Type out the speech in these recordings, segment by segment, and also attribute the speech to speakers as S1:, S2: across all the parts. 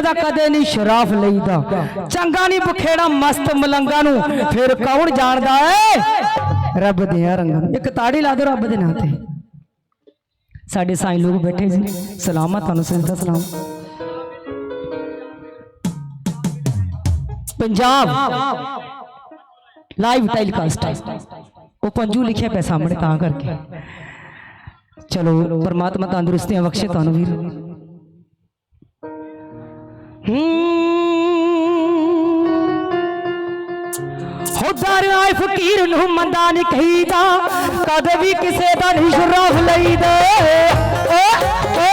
S1: ਕਿਸੇ ਦਾ ਕਦੇ ਨਹੀਂ ਸ਼ਰਾਫ ਲਈਦਾ। ਚੰਗਾ ਨਹੀਂ ਬਖੇੜਾ ਮਸਤ ਮਲੰਗਾ ਨੂੰ, ਫਿਰ ਕੌਣ ਜਾਣਦਾ ਏ? ਰੱਬ ਦੇ ਰੰਗਾਂ ਇੱਕ ਤਾੜੀ ਲਾ ਦਿਓ ਰੱਬ ਦੇ ਨਾਂ ਤੇ। ਸਾਡੇ ਸਾਈਂ ਲੋਕ ਬੈਠੇ ਸੀ। ਸਲਾਮ ਤੁਹਾਨੂੰ ਸਿਰ ਸਲਾਮ। ਪੰਜਾਬ ਲਾਈਵ ਟੈਲੀਕਾਸਟ ਉਹ ਪੰਜੂ ਲਿਖਿਆ ਪਿਆ ਸਾਹਮਣੇ ਤਾਂ ਕਰਕੇ। ਚਲੋ, ਪਰਮਾਤਮਾ ਤੰਦਰੁਸਤੀਆਂ ਬਖਸ਼ੇ ਤੁਹਾਨੂੰ ਵੀਰ। ਹੁਦਾਰ ਆਏ ਫਕੀਰ ਨੂੰ ਮੰਦਾ ਨਹੀਂ ਕਹੀਦਾ, ਕਦੇ ਵੀ ਕਿਸੇ ਦਾ ਨਹੀਂ ਸ਼ਰਾਫ ਲਈਦਾ। ਓ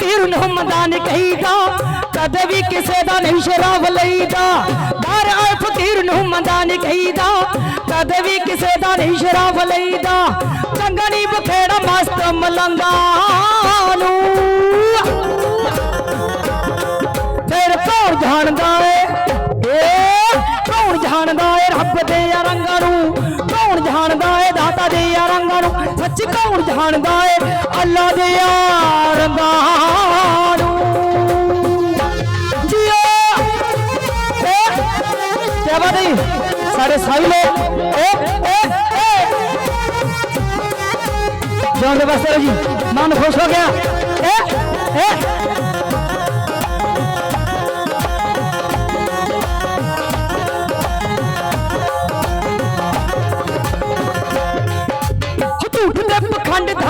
S1: ਫਕੀਰ ਨੂੰ ਮੰਦਾ ਨਹੀਂ ਕਹੀਦਾ, ਕਦੇ ਵੀ ਕਿਸੇ ਦਾ ਨਹੀਂ ਸ਼ਰਾਬ ਲਈਦਾ। ਦਰ ਆਏ ਫਕੀਰ ਨੂੰ ਮੰਦਾ ਕਹੀਦਾ, ਕਦੇ ਵੀ ਕਿਸੇ ਦਾ ਨਹੀਂ ਸ਼ਰਾਬ ਲਈਦਾ। ਚੰਗਾ ਨਹੀਂ ਬਖੇੜਾ ਮਸਤ ਮਲੰਗਾ ਜਾਣਦਾ ਏ ਰੱਬ ਦੇ ਰੰਗਾਂ ਨੂੰ, ਕੌਣ ਜਾਣਦਾ ਏ ਦਾਤਾ ਦੇ ਰੰਗਾਂ ਨੂੰ? ਸੱਚ ਕੌਣ ਜਾਣਦਾ ਏ ਅੱਲਾ ਦੇ ਰੰਗਾਂ ਨੂੰ? ਜੀਓ ਕੀ ਬਾਤ ਸਾਡੇ ਸਾਈ ਲੋਕ ਏ ਏ ਏ। ਜੋਨ ਦੇ ਬਸਤਰ ਜੀ, ਮਨ ਖੁਸ਼ ਹੋ ਗਿਆ। ਏ ਏ।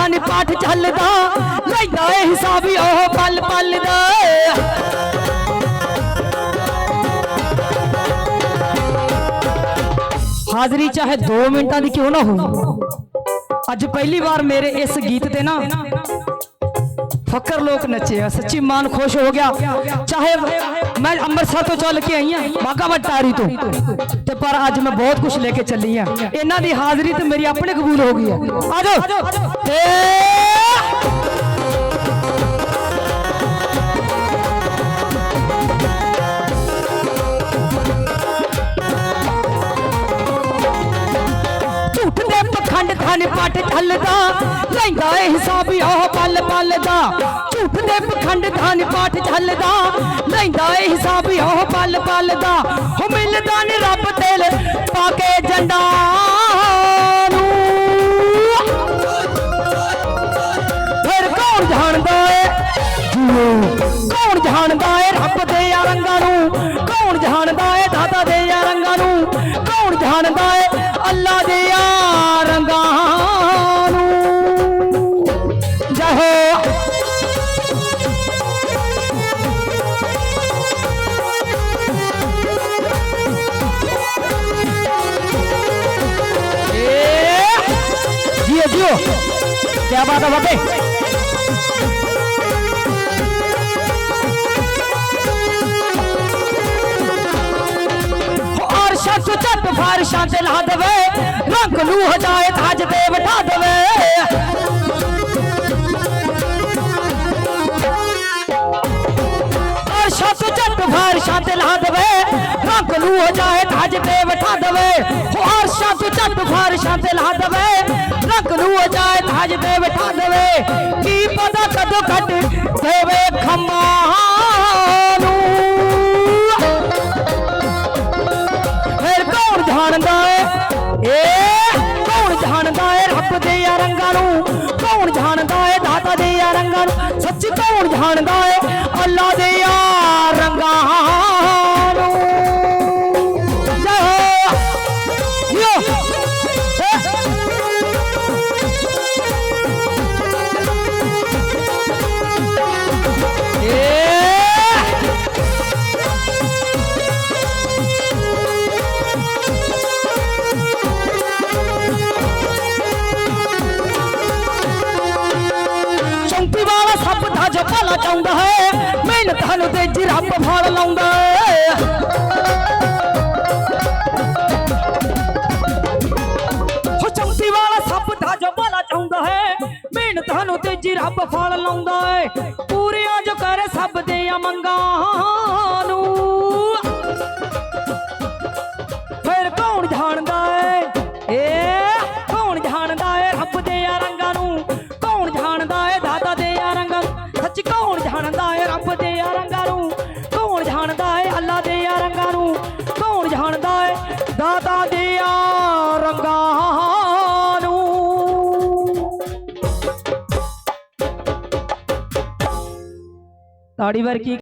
S1: ਪਖੰਡ ਪਾਠ ਚੱਲਦਾ। ਲੈਂਦਾ ਏ ਹਿਸਾਬੀ ਉਹ ਪਲ ਪਲ ਦਾ। ਹਾਜ਼ਰੀ ਚਾਹੇ 2 ਮਿੰਟਾਂ ਦੀ ਕਿਉਂ ਨਾ ਹੋਵੇ। ਅੱਜ ਪਹਿਲੀ ਵਾਰ ਮੇਰੇ ਇਸ ਗੀਤ ਤੇ ਨਾ ਫਕਰ ਲੋਕ ਨੱਚੇ ਆ ਸੱਚੀ ਮਨ ਖੁਸ਼ ਹੋ ਗਿਆ ਚਾਹੇ ਮੈਂ ਅੰਮ੍ਰਿਤਸਰ ਤੋਂ ਚੱਲ ਕੇ ਆਈ ਆ ਬਾਗਾ ਵਟਾਰੀ ਤੋਂ ਤੇ ਪਰ ਅੱਜ ਮੈਂ ਬਹੁਤ ਕੁਝ ਲੈ ਕੇ ਚੱਲੀ ਆ ਇਹਨਾਂ ਦੀ ਹਾਜ਼ਰੀ ਤੇ ਮੇਰੀ ਆਪਣੇ ਕਬੂਲ ਹੋ ਗਈ ਆ ਆਜੋ ਤੇ ਪਖੰਡ ਖਾਨ ਪਟ ਠੱਲਦਾ ਲੈਂਦਾ ਏ ਹਿਸਾਬੀ ਉਹ ਪਲ ਪਲ ਦਾ। ਝੂਠ ਦੇ ਪਖੰਡ ਖਾਨ ਪਾਠ ਚੱਲਦਾ ਲੈਂਦਾ ਏ ਹਿਸਾਬੀ ਉਹ ਪਲ ਪਲ ਦਾ। ਹੋ ਮਿਲਦਾ ਨੀ ਰੱਬ ਤੇਲ, ਪਾ ਕੇ ਜੰਡਾ। ਕੀ ਬਾਤ ਹੈ ਬਾਬੇ? ਅਰਸ਼ਾਂ ਤੋਂ ਝੱਟ ਫਾਰਸ਼ਾਂ ਤੇ ਲਾ ਦੇਵੇ, ਰੰਗ ਨੂੰ ਹਜਾਏ ਤਾਜ ਤੇ ਬਿਠਾ ਦੇਵੇ। ਅਰਸ਼ਾਂ ਤੋਂ ਝੱਟ ਫਾਰਸ਼ਾਂ ਤੇ ਲਾ ਦੇਵੇ ਰੰਗ ਨੂੰ ਹਜਾਏ ਤੇ ਬਿਠਾ ਦੇਵੇ ਉਹ ਅਰਸ਼ਾਂ ਤੋਂ ਝੱਟ ਫਾਰਸ਼ਾਂ ਤੇ ਲਾ ਦੇਵੇ ਰੰਗ ਨੂੰ ਹਜਾਏ ਤਾਜ ਤੇ ਬਿਠਾ ਦੇਵੇ। ਕੀ ਪਤਾ ਕਦੋਂ ਕੱਟ ਦੇਵੇ ਖੰਮਾਂ ਨੂੰ। ਫਿਰ ਕੌਣ ਜਾਣਦਾ ਏ ਏ ਕੌਣ ਜਾਣਦਾ ਏ ਰੱਬ ਦੇ ਰੰਗਾਂ ਨੂੰ। ਕੌਣ ਜਾਣਦਾ ਏ ਦਾਤਾ ਦੇ ਰੰਗਾਂ ਨੂੰ। ਸੱਚ ਕੌਣ ਜਾਣਦਾ ਏ ਅੱਲਾ ਦੇ ਰੰਗਾਂ। ਜੋ ਹੈ। ਮਿਹਨਤ ਹਲ ਤੇ ਜੀ ਰੱਬ ਫਲ ਲਾਉਂਦਾ ਹੈ। ਹੋ ਚੌਂਕੀ ਵਾਲਾ ਸੱਪ ਦਾ ਜੋ ਭਲਾ ਚਾਹੁੰਦਾ ਹੈ। ਮਿਹਨਤ ਤੁਹਾਨੂੰ ਤੇਜੀ ਰੱਬ ਫਲ ਲਾਉਂਦਾ ਹੈ। ਦਾਦਾ ਦੇ ਰੰਗਾਂ ਨੂੰ। ਤਾੜੀ ਵਾਰ ਕੀ